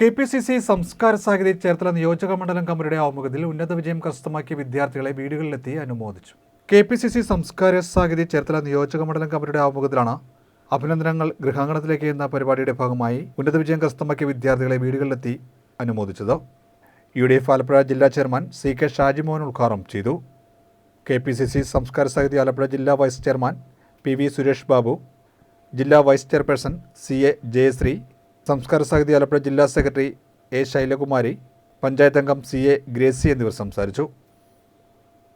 K P C C സംസ്കാര സാഹിതി ചേർത്തല നിയോജക മണ്ഡലം കമ്മിറ്റിയുടെ ആമുഖത്തിൽ ഉന്നത വിജയം കരസ്ഥമാക്കിയ വിദ്യാർത്ഥികളെ വീടുകളിലെത്തി അനുമോദിച്ചു. കെ പി സി സി സംസ്കാര സാഹിതി ചേർത്തല നിയോജക മണ്ഡലം കമ്മിറ്റിയുടെ ആമുഖത്തിലാണ് അഭിനന്ദനങ്ങൾ ഗൃഹാങ്കണത്തിലേക്ക് എന്ന പരിപാടിയുടെ ഭാഗമായി ഉന്നത വിജയം കരസ്ഥമാക്കിയ വിദ്യാർത്ഥികളെ വീടുകളിലെത്തി അനുമോദിച്ചത് യു ഡി എഫ് ആലപ്പുഴ ജില്ലാ ചെയർമാൻ സി കെ ഷാജിമോഹൻ ഉദ്ഘാടനം ചെയ്തു. കെ പി സി സി സംസ്കാര സാഹിതി ആലപ്പുഴ ജില്ലാ vice chairman P V Suresh Babu ജില്ലാ vice chairperson C A Jayasree Samskara Samithi Alappuzha ജില്ലാ സെക്രട്ടറി എ ശൈലകുമാരി പഞ്ചായത്ത് അംഗം സി എ ഗ്രേസി എന്നിവർ സംസാരിച്ചു.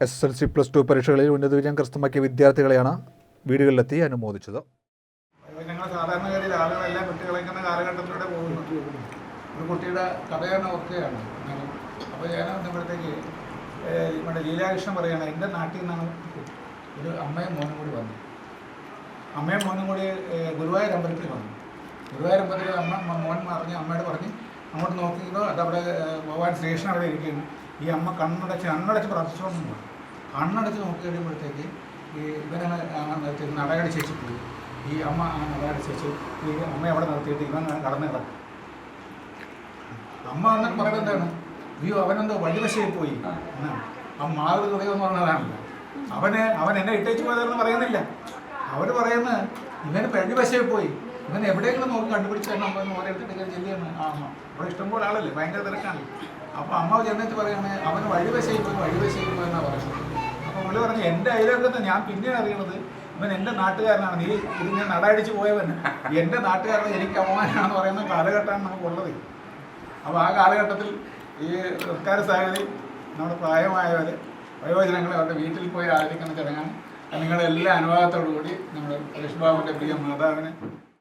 S S L C plus two പരീക്ഷകളിൽ ഉന്നത വിജയം കരസ്ഥമാക്കിയ വിദ്യാർത്ഥികളെയാണ് വീടുകളിലെത്തി അനുമോദിച്ചത്. ഞങ്ങൾ സാധാരണഗതിയിൽ ആളുകളെല്ലാം വിട്ടുകളയ്ക്കുന്ന കാലഘട്ടത്തിലൂടെ പോകുന്നു. ഒരു കുട്ടിയുടെ കഥയാണ് ഓർക്കുകയാണ്. അപ്പോൾ ഞാൻ വന്നപ്പോഴത്തേക്ക് നമ്മുടെ ലീലാകൃഷ്ണൻ പറയുകയാണ് എന്റെ നാട്ടിൽ നിന്നാണ് ഒരു അമ്മയും മോനും കൂടി വന്നു. അമ്മയും മോനും കൂടി ഗുരുവായൂർ അമ്പലത്തിൽ വന്നു. ഗുരുവായൂർ അമ്പലത്തിൽ അമ്മ മോൻ പറഞ്ഞ് അമ്മയോട് പറഞ്ഞ് അങ്ങോട്ട് നോക്കിയപ്പോൾ അതവിടെ ഭഗവാൻ ശ്രീകൃഷ്ണൻ അവിടെ ഇരിക്കുകയാണ്. ഈ അമ്മ കണ്ണടച്ച് കണ്ണടച്ച് പ്രാർത്ഥിച്ചോണ്ട് കണ്ണടച്ച് നോക്കി കഴിയുമ്പോഴത്തേക്ക് ഈ ഇവനെ നടകടി ചേച്ചി പോയി. ഈ അമ്മ ആ നടകടി ചേച്ചി ഈ അമ്മ അവിടെ നിർത്തിയിട്ട് ഇവൻ കടന്നു കിടക്കും അമ്മ എന്നിട്ട് പറയുന്നത് എന്താണ്? അയ്യോ അവനെന്തോ വഴിവശയിൽ പോയി. ആ മാതൃ എന്ന് പറഞ്ഞതാണല്ലോ. അവന് അവൻ എന്നെ ഇട്ടേച്ചു പോയതെന്ന് പറയുന്നില്ല. അവർ പറയുന്നത് ഇവന് വഴിവശയിൽ പോയി. ഇവൻ എവിടെയെങ്കിലും നോക്കി കണ്ടുപിടിച്ച് തന്നെ അമ്മ മോനെ എടുത്തിട്ട് ചെല്ലിയാണ് ആ അമ്മ അവിടെ ഇഷ്ടംപോലെ ആളല്ലേ? ഭയങ്കര തിരക്കാണ് അപ്പോൾ അമ്മ ചെന്നിട്ട് പറയാണ് അവന് വഴിവശയിൽ പോയി വഴിവശയിൽ പോയി എന്നാണ് പറയുന്നത്. അപ്പോൾ പുള്ളി പറഞ്ഞു എന്റെ അയലോകത്ത് ഞാൻ പിന്നെയാണ് അറിയണത് ഇവൻ എന്റെ നാട്ടുകാരനാണ്. നീ ഇത് ഞാൻ നടയടിച്ച് പോയവൻ. എന്റെ നാട്ടുകാരനെ എനിക്ക് അമ്മമാനാണെന്ന് പറയുന്ന കാലഘട്ടമാണ് നമുക്കുള്ളത് അപ്പോൾ ആ കാലഘട്ടത്തിൽ ഈ സർക്കാർ സാഹചര്യം നമ്മുടെ പ്രായമായവർ വയോജനങ്ങൾ അവരുടെ വീട്ടിൽ പോയി ആദരിക്കുന്ന ചടങ്ങാണ്. നിങ്ങളുടെ എല്ലാ അനുവാദത്തോടു കൂടി നമ്മുടെ സുരേഷ് ബാബുവിന്റെ പ്രിയ മാതാവിനെ